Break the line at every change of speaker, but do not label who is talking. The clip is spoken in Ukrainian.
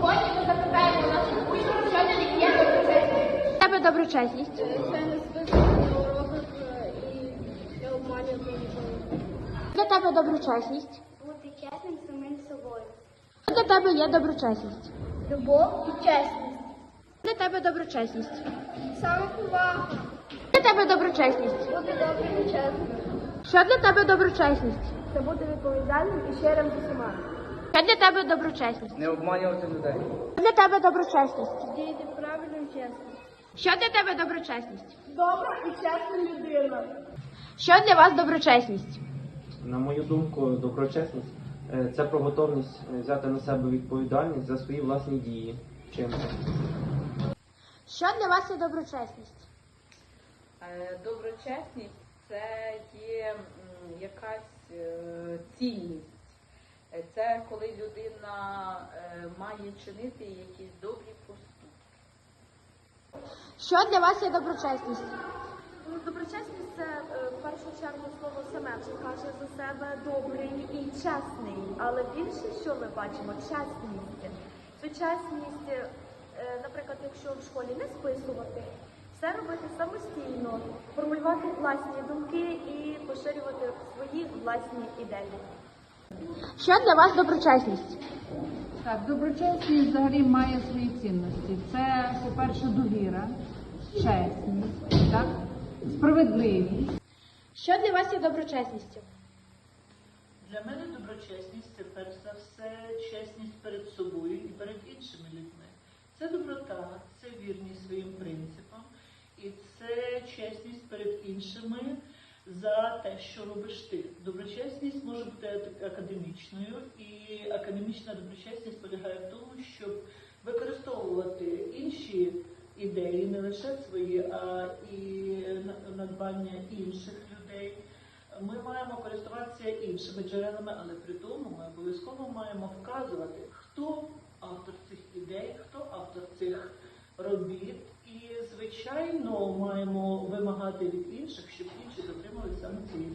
Сьогодні ми запитаємо наших учнів, що для них є доброчесність.
Тебе доброчесність.
Це не списано на уроках е, і не обманювати ніколи.
Для тебе доброчесність.
Бути чесним самим собою.
Що для тебе є доброчесність?
Любов і чесність.
Для тебе доброчесність.
Самоповага.
Для тебе доброчесність.
Бути добрим і чесним.
Що для тебе доброчесність?
Це бути відповідальним і щирим з усіма.
Що для тебе доброчесність?
Не обманювати людей.
Для тебе доброчесність?
Діяти правильно і чесно.
Що для тебе доброчесність?
Добра і чесна людина.
Що для вас доброчесність?
На мою думку, доброчесність е, це про готовність е, взяти на себе відповідальність за свої власні дії. Чим?
Що для вас є доброчесність?
Е, Доброчесність це є якась цінність. Е, Це коли людина е, має чинити якісь добрі поступки.
Що для вас є доброчесність?
Ну, Доброчесність це е, в першу чергу слово саме вже каже за себе добрий і чесний. Але більше що ми бачимо чесність. Цю чесність, наприклад, якщо в школі не списувати, все робити самостійно, формулювати власні думки і поширювати свої власні ідеї.
Що для вас доброчесність?
Так, доброчесність взагалі має свої цінності. Це, по-перше, довіра, чесність, так? справедливість.
Що для вас є доброчесністю?
Для мене доброчесність це перш за все чесність перед собою і перед іншими людьми. Це доброта, це вірність своїм принципам, і це чесність перед іншими за те, що робиш ти. Доброчесність може бути академічною, і академічна доброчесність полягає в тому, щоб використовувати інші ідеї, не лише свої, а і надбання інших людей. Ми маємо користуватися іншими джерелами, але при тому ми обов'язково маємо вказувати, хто автор цих ідей, хто автор цих робіт. Звичайно, маємо вимагати від інших, щоб інші дотримали саме цієї.